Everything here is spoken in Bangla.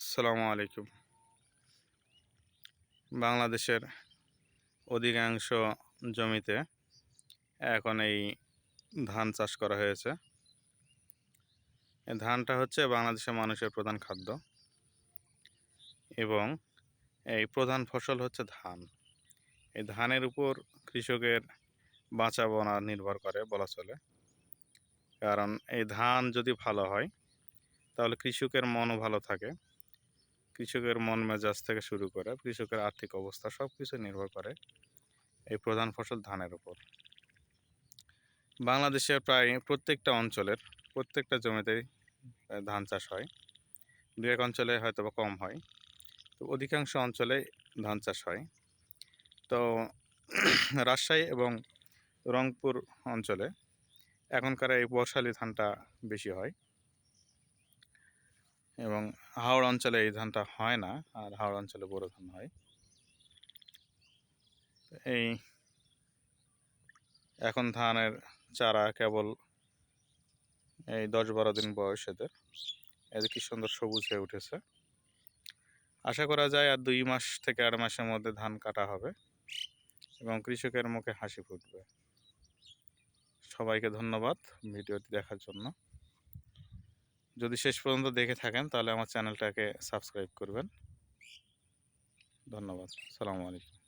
আসসালামু আলাইকুম। বাংলাদেশের অধিকাংশ জমিতে এখন এই ধান চাষ করা হয়েছে। ধানটা হচ্ছে বাংলাদেশের মানুষের প্রধান খাদ্য এবং এই প্রধান ফসল হচ্ছে ধান। এই ধানের উপর কৃষকের বাঁচা বনা নির্ভর করে বলা চলে। কারণ এই ধান যদি ভালো হয়, তাহলে কৃষকের মনও ভালো থাকে। কৃষকের মন মেজাজ থেকে শুরু করে কৃষকের আর্থিক অবস্থা সব কিছু নির্ভর করে এই প্রধান ফসল ধানের উপর। বাংলাদেশের প্রায় প্রত্যেকটা অঞ্চলের প্রত্যেকটা জমিতেই ধান চাষ হয়। দু এক অঞ্চলে হয়তো বা কম হয়। তো অধিকাংশ অঞ্চলে ধান চাষ হয়। তো রাজশাহী এবং রংপুর অঞ্চলে এখনকার এই বর্ষালি ধানটা বেশি হয়। এবং হাওড় অঞ্চলে এই ধানটা হয় না, আর হাওড় অঞ্চলে বড় ধান হয়। এই এখন ধানের চারা কেবল এই দশ বারো দিন বয়স এদের। এদের কি সুন্দর সবুজ হয়ে উঠেছে। আশা করা যায় আর দুই মাস থেকে আড়াই মাসের মধ্যে ধান কাটা হবে এবং কৃষকের মুখে হাসি ফুটবে। সবাইকে ধন্যবাদ ভিডিওটি দেখার জন্য। যদি শেষ পর্যন্ত দেখে থাকেন তাহলে আমার চ্যানেলটাকে সাবস্ক্রাইব করবেন। ধন্যবাদ। সালামু আলাইকুম।